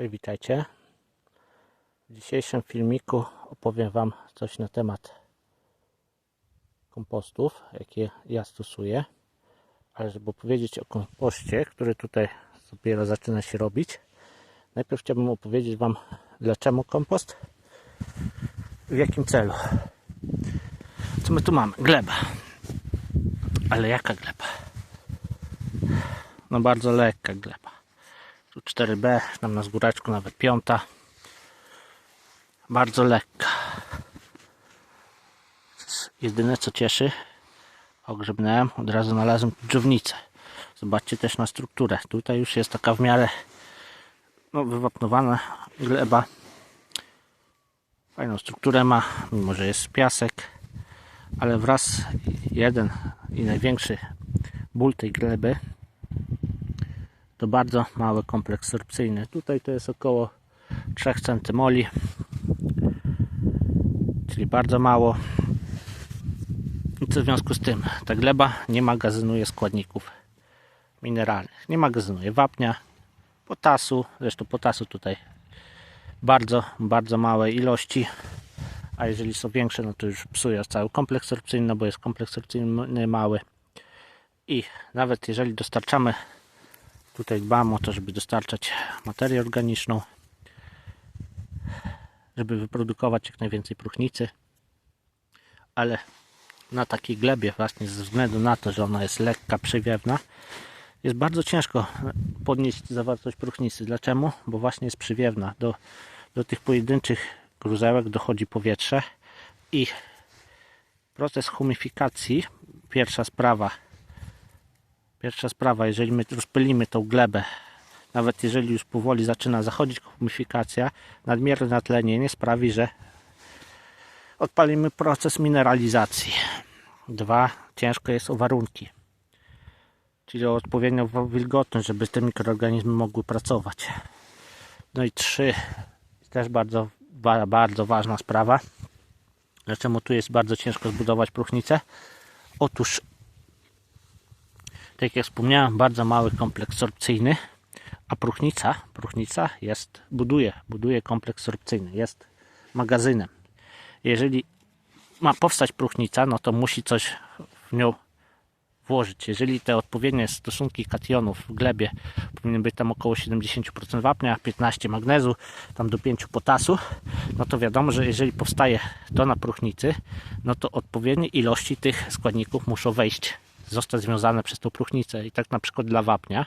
Cześć, witajcie. W dzisiejszym filmiku opowiem Wam coś na temat kompostów, jakie ja stosuję. Ale żeby opowiedzieć o kompoście, który tutaj dopiero zaczyna się robić, najpierw chciałbym opowiedzieć Wam, dlaczego kompost, w jakim celu. Co my tu mamy? Gleba. Ale jaka gleba? No bardzo lekka gleba. Tu 4B, tam na zgóreczku nawet piąta. Bardzo lekka. Jedyne co cieszy, ogrzebnąłem, od razu znalazłem dżownicę. Zobaczcie też na strukturę. Tutaj już jest taka w miarę no, wywapnowana gleba. Fajną strukturę ma, mimo że jest piasek, ale wraz jeden i największy ból tej gleby to bardzo mały kompleks sorpcyjny. Tutaj to jest około 3 centymoli, czyli bardzo mało. I co w związku z tym? Ta gleba nie magazynuje składników mineralnych. Nie magazynuje wapnia, potasu, zresztą potasu tutaj bardzo, bardzo małe ilości, a jeżeli są większe, no to już psuje cały kompleks sorpcyjny, no bo jest kompleks sorpcyjny mały. I nawet jeżeli dostarczamy Tutaj dbam o to, żeby dostarczać materię organiczną, żeby wyprodukować jak najwięcej próchnicy, ale na takiej glebie właśnie ze względu na to, że ona jest lekka, przywiewna, jest bardzo ciężko podnieść zawartość próchnicy. Dlaczego? Bo właśnie jest przywiewna. Do, do tych pojedynczych gruzełek dochodzi powietrze i proces humifikacji, pierwsza sprawa, Pierwsza sprawa, jeżeli my rozpylimy tą glebę, nawet jeżeli już powoli zaczyna zachodzić humifikacja, nadmierne natlenienie sprawi, że odpalimy proces mineralizacji. Dwa, ciężko jest o warunki, czyli o odpowiednią wilgotność, żeby te mikroorganizmy mogły pracować. No i trzy, też bardzo, bardzo ważna sprawa. Dlaczego tu jest bardzo ciężko zbudować próchnicę? Otóż tak jak wspomniałem, bardzo mały kompleks sorpcyjny, a próchnica, próchnica jest, buduje, buduje kompleks sorpcyjny, jest magazynem. Jeżeli ma powstać próchnica, no to musi coś w nią włożyć. Jeżeli te odpowiednie stosunki kationów w glebie powinny być tam około 70% wapnia, 15 magnezu, tam do 5 potasu, no to wiadomo, że jeżeli powstaje to na próchnicy, no to odpowiednie ilości tych składników muszą wejść zostać związane przez tą próchnicę. I tak na przykład dla wapnia.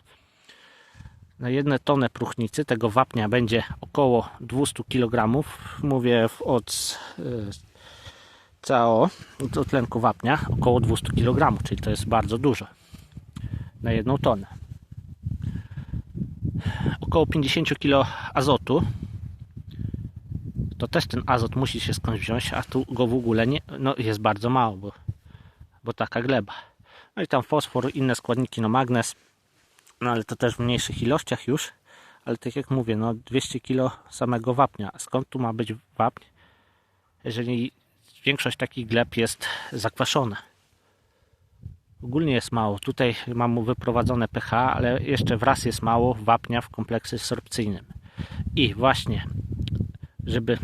Na jedną tonę próchnicy tego wapnia będzie około 200 kg. Mówię od CO, do tlenku wapnia, około 200 kg, czyli to jest bardzo dużo na jedną tonę. Około 50 kg azotu. To też ten azot musi się skądś wziąć, a tu go w ogóle nie, no jest bardzo mało, bo, bo taka gleba. No i tam fosfor, inne składniki, no magnez, no ale to też w mniejszych ilościach już. Ale tak jak mówię, no 200 kg samego wapnia. Skąd tu ma być wapń, jeżeli większość takich gleb jest zakwaszona? Ogólnie jest mało. Tutaj mam wyprowadzone pH, ale jeszcze wraz jest mało wapnia w kompleksie sorpcyjnym. I właśnie, żeby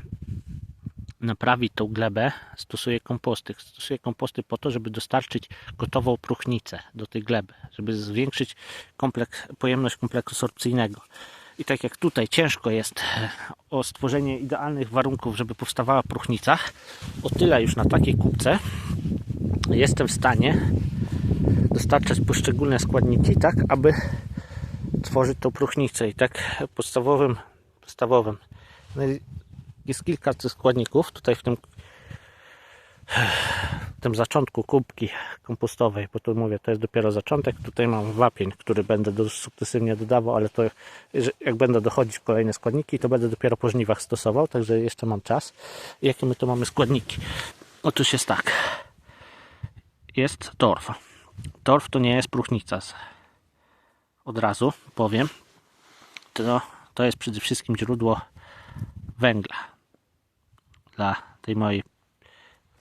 naprawić tą glebę, stosuję komposty. Stosuję komposty po to, żeby dostarczyć gotową próchnicę do tej gleby, żeby zwiększyć kompleks, pojemność kompleksu sorpcyjnego. I tak jak tutaj ciężko jest e, o stworzenie idealnych warunków, żeby powstawała próchnica, o tyle już na takiej kubce jestem w stanie dostarczać poszczególne składniki tak, aby tworzyć tą próchnicę. I tak podstawowym, podstawowym jest kilka składników. Tutaj w tym, w tym zaczątku kubki kompostowej, bo tu mówię, to jest dopiero zaczątek. Tutaj mam wapień, który będę sukcesywnie dodawał, ale to jak będą dochodzić kolejne składniki, to będę dopiero po żniwach stosował, także jeszcze mam czas. Jakie my tu mamy składniki? Otóż jest tak. Jest torf. Torf to nie jest próchnica. Od razu powiem. To, to jest przede wszystkim źródło węgla dla tej mojej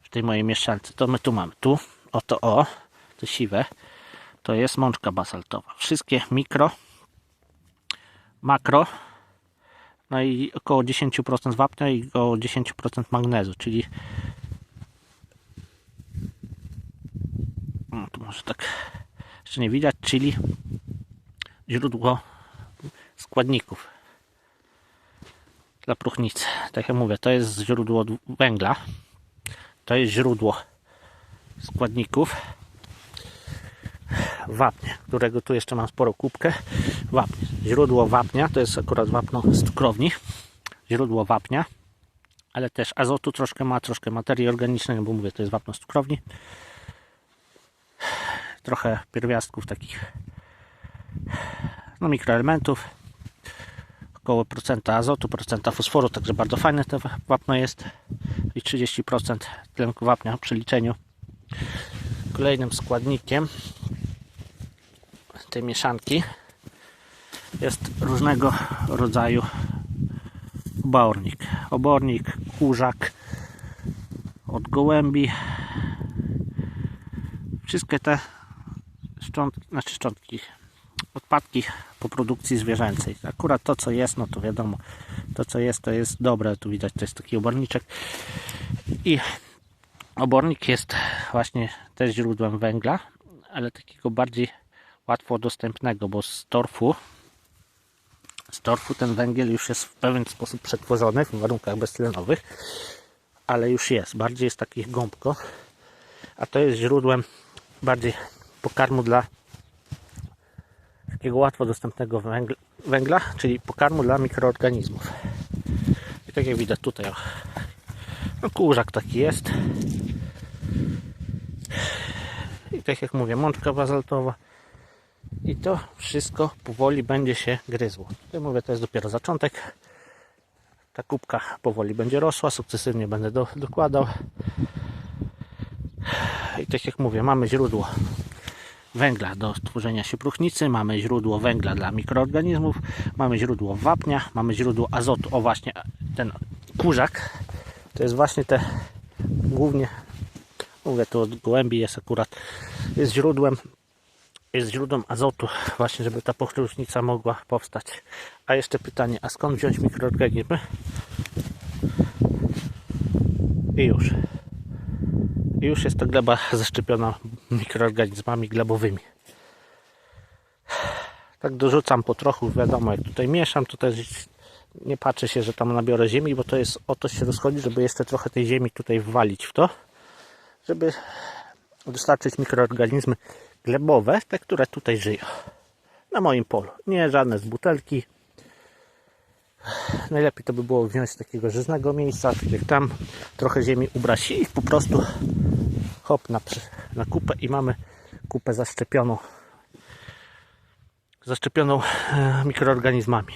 w tej mojej mieszczance. To my tu mamy. Tu, oto o, to siwe, to jest mączka basaltowa. Wszystkie mikro, makro no i około 10% wapnia i około 10% magnezu, czyli no, tu może tak jeszcze nie widać, czyli źródło składników dla próchnicy. Tak jak mówię, to jest źródło węgla, to jest źródło składników wapnia, którego tu jeszcze mam sporo kubkę. Wapnie. Źródło wapnia to jest akurat wapno z cukrowni. Źródło wapnia, ale też azotu troszkę ma, troszkę materii organicznej, no bo mówię, to jest wapno z cukrowni. Trochę pierwiastków takich no, mikroelementów. Około procenta azotu, procenta fosforu, także bardzo fajne to wapno jest. I 30% tlenku wapnia w przeliczeniu. Kolejnym składnikiem tej mieszanki jest różnego rodzaju obornik. Obornik, kurzak od gołębi. Wszystkie te szczątki, znaczy szczątki, odpadki po produkcji zwierzęcej. Akurat to co jest, no to wiadomo, to co jest, to jest dobre. Tu widać, to jest taki oborniczek. I obornik jest właśnie też źródłem węgla, ale takiego bardziej łatwo dostępnego, bo z torfu z torfu ten węgiel już jest w pewien sposób przetworzony w warunkach beztlenowych, ale już jest, bardziej jest takich gąbko, a to jest źródłem bardziej pokarmu dla takiego łatwo dostępnego węgla, węgla czyli pokarmu dla mikroorganizmów. I tak jak widać tutaj, o, no kurzak taki jest. I tak jak mówię, mączka bazaltowa, i to wszystko powoli będzie się gryzło. Ja mówię, to jest dopiero zaczątek. Ta kubka powoli będzie rosła, sukcesywnie będę do, dokładał. I tak jak mówię, mamy źródło węgla do tworzenia się próchnicy, mamy źródło węgla dla mikroorganizmów, mamy źródło wapnia, mamy źródło azotu. O właśnie, ten kurzak to jest właśnie te głównie, mówię tu od gołębi jest akurat, jest źródłem jest źródłem azotu, właśnie żeby ta pochróżnica mogła powstać. A jeszcze pytanie, a skąd wziąć mikroorganizmy? I już. I już jest to gleba zaszczepiona mikroorganizmami glebowymi. Tak dorzucam po trochu, wiadomo, jak tutaj mieszam, to też nie patrzę się, że tam nabiorę ziemi, bo to jest o to się rozchodzi, żeby jeszcze trochę tej ziemi tutaj wwalić w to, żeby dostarczyć mikroorganizmy glebowe, te, które tutaj żyją. Na moim polu. Nie żadne z butelki. Najlepiej to by było wziąć z takiego żyznego miejsca, tak jak tam, trochę ziemi ubrać i po prostu hop na, na kupę i mamy kupę zaszczepioną zaszczepioną e, mikroorganizmami.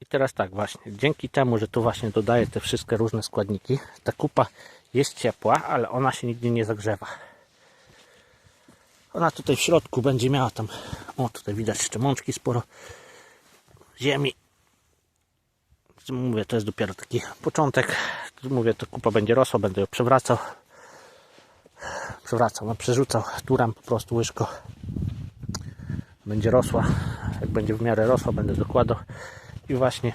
I teraz tak właśnie, dzięki temu, że tu właśnie dodaję te wszystkie różne składniki, ta kupa jest ciepła, ale ona się nigdy nie zagrzewa. Ona tutaj w środku będzie miała tam, o tutaj widać jeszcze mączki sporo ziemi. Mówię, to jest dopiero taki początek. Mówię, to kupa będzie rosła, będę ją przewracał. Przewracał, no przerzucał turam po prostu łyżko. Będzie rosła. Jak będzie w miarę rosła, będę dokładał. I właśnie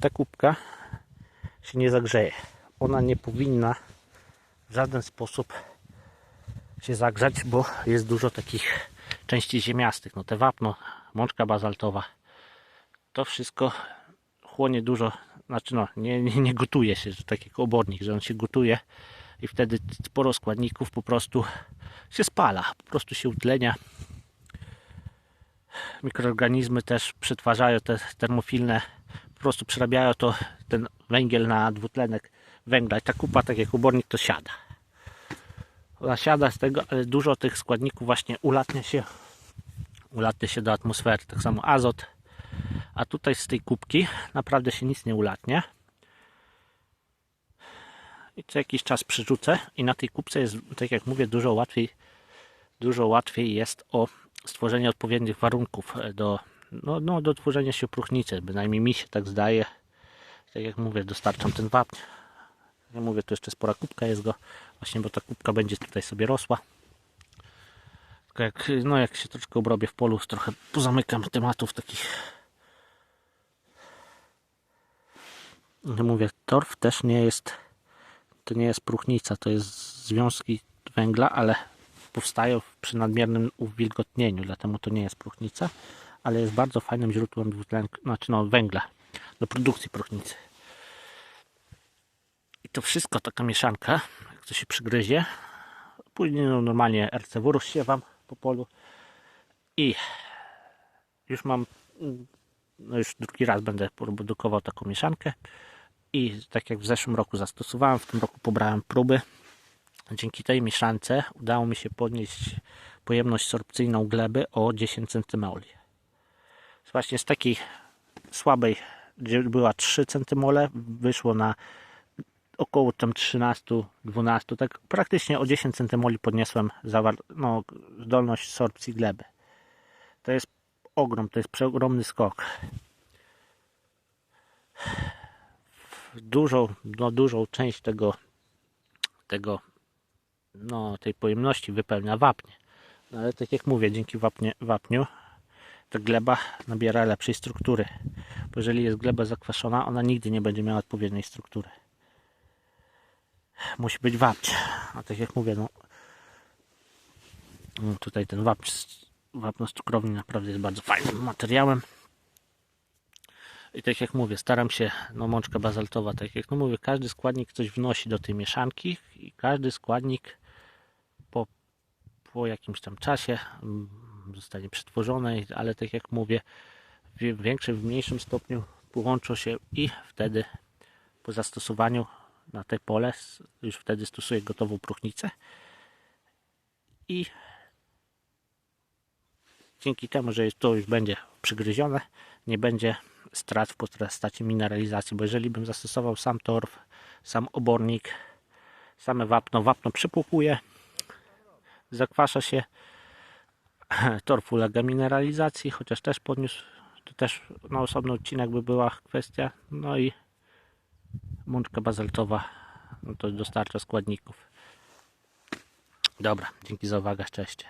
ta kubka się nie zagrzeje. Ona nie powinna w żaden sposób się zagrzać, bo jest dużo takich części ziemiastych. No te wapno, mączka bazaltowa, to wszystko chłonie dużo, znaczy no, nie, nie, nie gotuje się, że tak jak obornik, że on się gotuje i wtedy sporo składników po prostu się spala, po prostu się utlenia. Mikroorganizmy też przetwarzają te termofilne, po prostu przerabiają to ten węgiel na dwutlenek węgla i ta kupa, tak jak obornik, to siada. Ona siada z tego, ale dużo tych składników właśnie ulatnia się, ulatnia się do atmosfery, tak samo azot, a tutaj z tej kubki naprawdę się nic nie ulatnia. I co jakiś czas przerzucę i na tej kubce jest, tak jak mówię, dużo łatwiej, dużo łatwiej jest o stworzenie odpowiednich warunków do, no, no, do tworzenia się próchnicy, bynajmniej mi się tak zdaje. Tak jak mówię, dostarczam ten wapń. Ja mówię, to jeszcze spora kubka jest go, właśnie bo ta kubka będzie tutaj sobie rosła. Tylko jak, no jak się troszkę obrobię w polu, trochę pozamykam tematów takich. No mówię, torf też nie jest, to nie jest próchnica, to jest związki węgla, ale powstają przy nadmiernym uwilgotnieniu, dlatego to nie jest próchnica, ale jest bardzo fajnym źródłem dwutlenku, znaczy no, węgla do produkcji próchnicy. I to wszystko, taka mieszanka, jak to się przygryzie, później no, normalnie RCW rozsiewam po polu i już mam, mm, no już drugi raz będę produkował taką mieszankę i tak jak w zeszłym roku zastosowałem, w tym roku pobrałem próby. Dzięki tej mieszance udało mi się podnieść pojemność sorpcyjną gleby o 10 cm. Właśnie z takiej słabej, gdzie była 3 cm, wyszło na około tam 13-12, tak praktycznie o 10 cm podniosłem zawar- no, zdolność sorpcji gleby. To jest ogrom, to jest przeogromny skok. Dużą, no, dużą część tego, tego, no, tej pojemności wypełnia wapnie. No, ale tak jak mówię, dzięki wapnie, wapniu ta gleba nabiera lepszej struktury. Bo jeżeli jest gleba zakwaszona, ona nigdy nie będzie miała odpowiedniej struktury musi być wapń. A tak jak mówię, no, tutaj ten wapń, wapno z cukrowni naprawdę jest bardzo fajnym materiałem. I tak jak mówię, staram się, no mączka bazaltowa, tak jak no mówię, każdy składnik coś wnosi do tej mieszanki i każdy składnik po, po jakimś tam czasie mm, zostanie przetworzony, ale tak jak mówię, w większym, w mniejszym stopniu połączą się i wtedy po zastosowaniu na te pole już wtedy stosuję gotową próchnicę i dzięki temu, że to już będzie przygryzione, nie będzie strat w postaci mineralizacji, bo jeżeli bym zastosował sam torf, sam obornik, same wapno, wapno przypłukuje, zakwasza się, torf ulega mineralizacji, chociaż też podniósł, to też na osobny odcinek by była kwestia, no i mączka bazaltowa no to dostarcza składników. Dobra, dzięki za uwagę, cześć.